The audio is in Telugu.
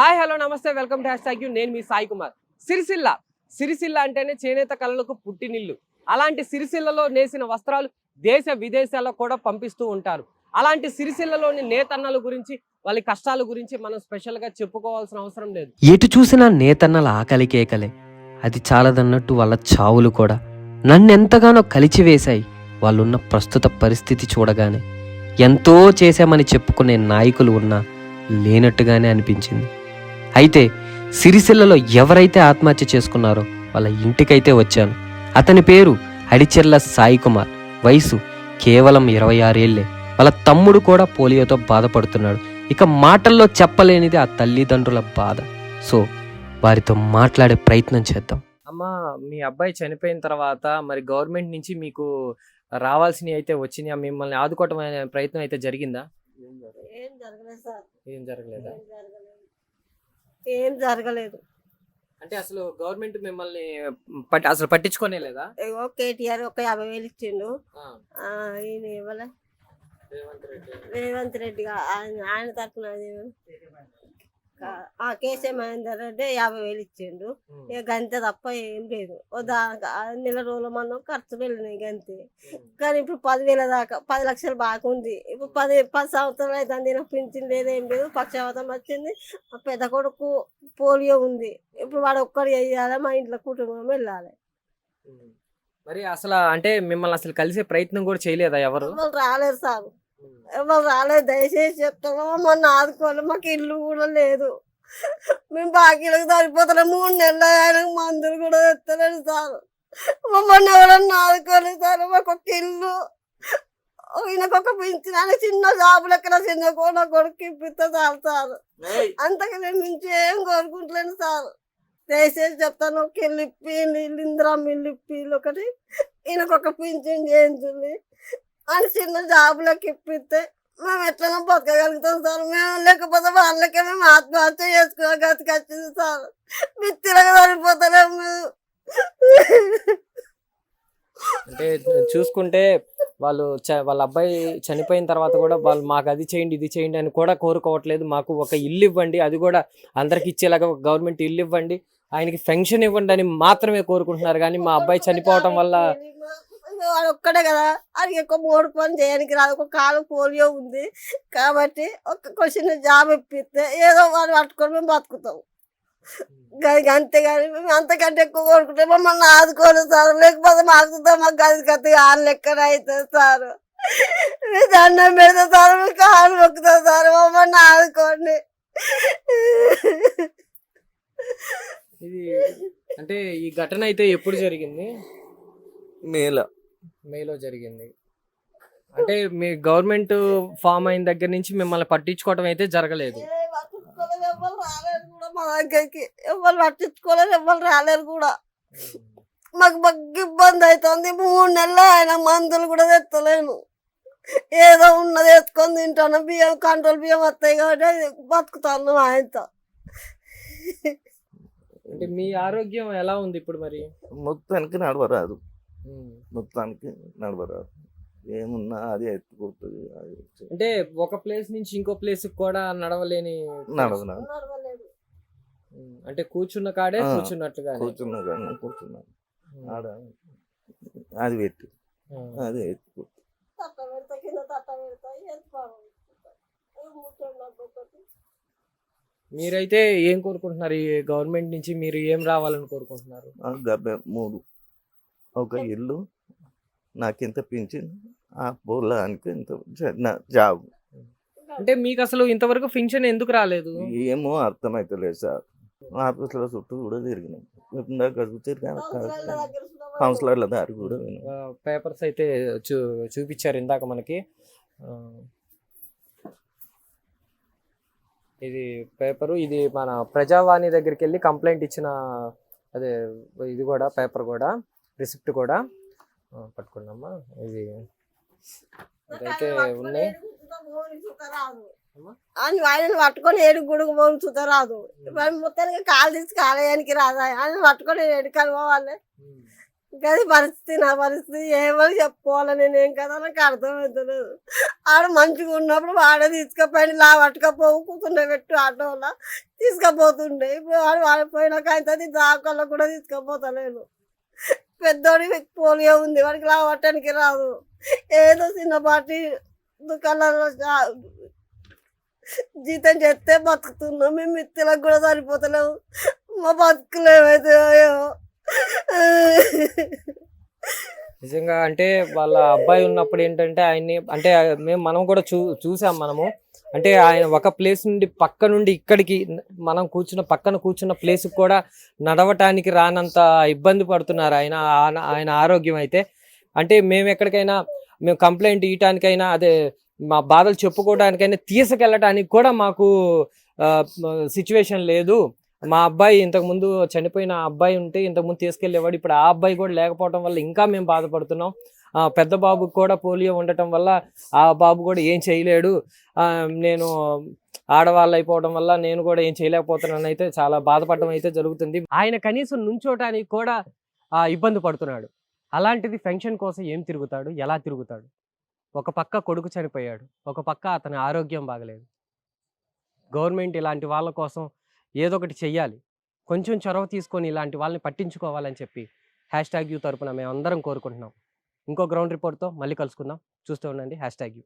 హాయ్ హలో నమస్తే వెల్కమ్ టు హ్యాష్ యూ. నేను మీ సాయి కుమార్. సిరిసిల్ల. సిరిసిల్ల అంటేనే చేనేత కళలకు పుట్టినిల్లు. అలాంటి సిరిసిల్లలో నేసిన వస్త్రాలు దేశ విదేశాల్లో కూడా పంపిస్తూ ఉంటారు. అలాంటి సిరిసిల్లలోని నేతన్నల గురించి వాళ్ళ కష్టాల గురించి మనం స్పెషల్గా చెప్పుకోవాల్సిన అవసరం లేదు. ఎటు చూసినా నేతన్నల ఆకలి కేకలే అది చాలదన్నట్టు వాళ్ళ చావులు కూడా. నన్నెంతగానో కలిచివేశాయి వాళ్ళున్న ప్రస్తుత పరిస్థితి చూడగానే. ఎంతో చేశామని చెప్పుకునే నాయకులు ఉన్నా లేనట్టుగానే అనిపించింది. అయితే సిరిసిల్లలో ఎవరైతే ఆత్మహత్య చేసుకున్నారో వాళ్ళ ఇంటికైతే వచ్చాను. అతని పేరు అడిచెర్ల సాయి కుమార్ వయసు కేవలం ఇరవై ఆరేళ్ళే వాళ్ళ తమ్ముడు కూడా పోలియోతో బాధపడుతున్నాడు. ఇక మాటల్లో చెప్పలేనిది ఆ తల్లిదండ్రుల బాధ. సో వారితో మాట్లాడే ప్రయత్నం చేద్దాం. అమ్మా మీ అబ్బాయి చనిపోయిన తర్వాత మరి గవర్నమెంట్ నుంచి మీకు రావాల్సినవి అయితే వచ్చినాయా? మిమ్మల్ని ఆదుకోవటం అనే ప్రయత్నం అయితే జరిగిందా? ఏం జరగలేదు సార్. ఏం జరగలేదా. ఏం జరగలేదు. అంటే అసలు గవర్నమెంట్ మిమ్మల్ని పట్టి అసలు పట్టించుకోనే లేదా? ఏవో కేటీఆర్ ఒక యాభై వేలు ఇచ్చిండు. ఆ, ఆ, ఈయన ఇవ్వలే రేవంత్ రెడ్డి. రేవంత్ రెడ్డి గా- ఆయన ఆయన తరఫున ఆ కేసీ మహేందర్ రెడ్డి యాభై వేలు ఇచ్చిండు. ఇక గంతే తప్ప ఏం లేదు. దా నెల రోజుల మనం ఖర్చు వెళ్ళినాయి గంతే. కానీ ఇప్పుడు పదివేల దాకా పది లక్షలు బాగుంది ఇప్పుడు పది పది సంవత్సరాలు అయితే నాకు పింఛన్ లేదు ఏం లేదు. పక్షవాతం వచ్చింది. పెద్ద కొడుకు పోలియో ఉంది. ఇప్పుడు వాడు ఒక్కడు వేయాలి మా ఇంట్లో కుటుంబం వెళ్ళాలి. మరి అసలు అంటే మిమ్మల్ని అసలు కలిసే ప్రయత్నం కూడా చేయలేదా ఎవరు? రాలేరు సార్ ఎవరు రాలేదు దయచేసి చెప్తాము మొన్న ఆదుకోవాలి మాకు ఇల్లు కూడా లేదు. మేము బాకీలకు సరిపోతున్నాం మూడు నెలలు ఆయనకు మందులు కూడా తెస్తలేదు సార్. మమ్మల్ని ఎవరన్నా ఆదుకోలేదు సార్ మాకు ఒక ఇల్లు. ఈయనకు ఒక చిన్న జాబు లెక్కన చిన్న కూడా కొడుకు ఇప్పిస్తే చాలు సార్. అంతకు నేను మించి ఏం కోరుకుంటలేను సార్. దయచేసి చెప్తాను ఒక ఇల్లు ఇప్పి ఇల్లు ఇందిరా ఇల్లు ఇప్పి ఇల్లు ఒకటి. ఈయనకు ఒక పింఛన్ చేయించుంది అని చిన్న జాబులకు ఇప్పిస్తే మేము ఎట్లనో బతకగలుగుతాం సార్. మేము లేకపోతే వాళ్ళకే మేము ఆత్మహత్య చేసుకో గతికి వచ్చింది సార్. మీరు తిరగదరిపోతలేము అంటే చూసుకుంటే వాళ్ళు చ- వాళ్ళ అబ్బాయి చనిపోయిన తర్వాత కూడా వాళ్ళు మాకు అది చేయండి ఇది చేయండి అని కూడా కోరుకోవట్లేదు. మాకు ఒక ఇల్లు ఇవ్వండి అది కూడా అందరికి ఇచ్చేలాగా ఒక గవర్నమెంట్ ఇల్లు ఇవ్వండి. ఆయనకి పెన్షన్ ఇవ్వండి అని మాత్రమే కోరుకుంటున్నారు. కానీ మా అబ్బాయి చనిపోవటం వల్ల వాడు ఒక్కడే కదా. అది ఎక్కువ మూడు పని చేయడానికి రాదు. ఒక కాలు పోలియో ఉంది. కాబట్టి ఒక చిన్న జాబ్ ఇప్పిస్తే ఏదో వాడు పట్టుకొని మేము బతుకుతాం. గది అంతేగాని మేము అంతకంటే ఎక్కువ కోరుకుంటే మమ్మల్ని ఆదుకోరు సార్. లేకపోతే మాకు మాకు గది కత్తి ఆరు లెక్కన అవుతుంది సార్. మీ దండం పెడతా సార్. మీ కాలు మొక్కుతా సార్. మమ్మల్ని ఆదుకోండి. ఇది అంటే ఈ ఘటన అయితే ఎప్పుడు జరిగింది? మేల. మేలో జరిగింది. అంటే మీ గవర్నమెంట్ ఫామ్ అయిన దగ్గర నుంచి మిమ్మల్ని పట్టించుకోవడం అయితే జరగలేదు. ఎవరు రాలేరు కూడా మా దగ్గరికి. ఎవరు పట్టించుకోలేదు ఎవరు రాలేరు కూడా. మాకు బాగా ఇబ్బంది అవుతుంది మూడు నెలలు ఆయన మందులు కూడా తెత్తలేను. ఏదో ఉన్నది ఎత్తుకొని తింటాను. బియ్యం కంట్రోల్ బియ్యం వస్తాయి కాబట్టి బతుకుతాను ఆయనతో. అంటే మీ ఆరోగ్యం ఎలా ఉంది ఇప్పుడు మరి? మొత్తానికి నడవరాదు. మొత్తానికి నడవరాదు. ఏమున్నా అది ఎత్తుకుంటుంది అది అంటే ఒక ప్లేస్ నుంచి ఇంకో ప్లేస్ కూడా నడవలేని. ఉమ్, అంటే కూర్చున్న కాడే కూర్చున్నట్టుగా కూర్చున్నా కానీ కూర్చున్నాను ఆడ అది పెట్టి. అది ఎత్తుకు తట్ట పెడతా కింద తట్ట పెడతా ఎత్తుకోవాలి ఒకటి. మీరైతే ఏం కోరుకుంటున్నారు? ఈ గవర్నమెంట్ నుంచి మీరు ఏం రావాలని కోరుకుంటున్నారు? మూడు. ఒక ఇల్లు నాకింత పింఛన్ ఆ పొలానికి ఇంత నా జాబ్. అంటే మీకు అసలు ఇంతవరకు ఫంక్షన్ ఎందుకు రాలేదు? ఏమో అర్థమైతలేదు సార్. ఆఫీసుల చుట్టూ కూడా తిరిగినాం. ఇందాక తిరిగాను కౌన్సిలర్ల దారి కూడా. పేపర్స్ అయితే చూ చూపించారు ఇందాక మనకి. ఇది పేపరు ఇది మన ప్రజావాణి దగ్గరికి వెళ్ళి కంప్లైంట్ ఇచ్చిన అదే ఇది కూడా పేపర్ కూడా. రిసిప్ట్ కూడా. ఆ, పట్టుకున్నామా ఇది ఇదైతే ఉన్నాయి? అని ఆయనను పట్టుకొని ఏడుగు గుడుగు పోల్చుతా రాదు. వాడు మొత్తానికి కాలు తీసి కాలేయానికి రాదు. ఆయన పట్టుకొని ఏడుకని పోవాలి. గది పరిస్థితి నా పరిస్థితి. ఏమని చెప్పుకోవాలి? నేనేం కదా నాకు అర్థమవుతలేదు ఆడ మంచిగా ఉన్నప్పుడు వాడే తీసుకుపోయి లా పట్టుకపోవు కూర్చుండే పెట్టు ఆటోలో తీసుకుపోతుండే. ఇప్పుడు వాడు వాడిపోయినాక అవుతుంది దాకల్లో కూడా తీసుకుపోతలేను పెద్దోడి పోలియో ఉంది వాడికి లా రాదు. ఏదో చిన్నపాటి దుకాణాల్లో జీతం చేస్తే బతుకుతున్నాం మేము మిత్తులకు కూడా సరిపోతలేము మా బతుకులు ఏమైతాయో నిజంగా అంటే వాళ్ళ అబ్బాయి ఉన్నప్పుడు ఏంటంటే ఆయన్ని అంటే మేము మనం కూడా చూ చూసాం మనము. అంటే ఆయన ఒక ప్లేస్ నుండి పక్క నుండి ఇక్కడికి మనం కూర్చున్న పక్కన కూర్చున్న ప్లేస్ కూడా నడవటానికి రానంత ఇబ్బంది పడుతున్నారు ఆయన ఆయన- ఆయన ఆరోగ్యం అయితే. అంటే మేము ఎక్కడికైనా మేము కంప్లైంట్ ఇవ్వటానికైనా అదే మా బాధలు చెప్పుకోవడానికైనా తీసుకెళ్ళటానికి కూడా మాకు సిచ్యువేషన్ లేదు. మా అబ్బాయి ఇంతకు ముందు చనిపోయిన అబ్బాయి ఉంటే ఇంతకుముందు తీసుకెళ్ళేవాడు. ఇప్పుడు ఆ అబ్బాయి కూడా లేకపోవడం వల్ల ఇంకా మేము బాధపడుతున్నాం. పెద్ద బాబుకు కూడా పోలియో ఉండటం వల్ల ఆ బాబు కూడా ఏం చేయలేడు. నేను ఆడవాళ్ళు అయిపోవడం వల్ల నేను కూడా ఏం చేయలేకపోతున్నాను అయితే చాలా బాధపడడం అయితే జరుగుతుంది. ఆయన కనీసం నుంచోటానికి కూడా ఆ, ఇబ్బంది పడుతున్నాడు. అలాంటిది ఫంక్షన్ కోసం ఏం తిరుగుతాడు? ఎలా తిరుగుతాడు? ఒక పక్క కొడుకు చనిపోయాడు. ఒక పక్క అతని ఆరోగ్యం బాగలేదు. గవర్నమెంట్ ఇలాంటి వాళ్ళ కోసం ఏదో ఒకటి చెయ్యాలి. కొంచెం చొరవ తీసుకొని ఇలాంటి వాళ్ళని పట్టించుకోవాలని చెప్పి హ్యాష్ ట్యాగ్ యూ తరపున మేము అందరం కోరుకుంటున్నాం. ఇంకో గ్రౌండ్ రిపోర్ట్తో మళ్ళీ కలుసుకుందాం. చూస్తూ ఉండండి. Hashtag U.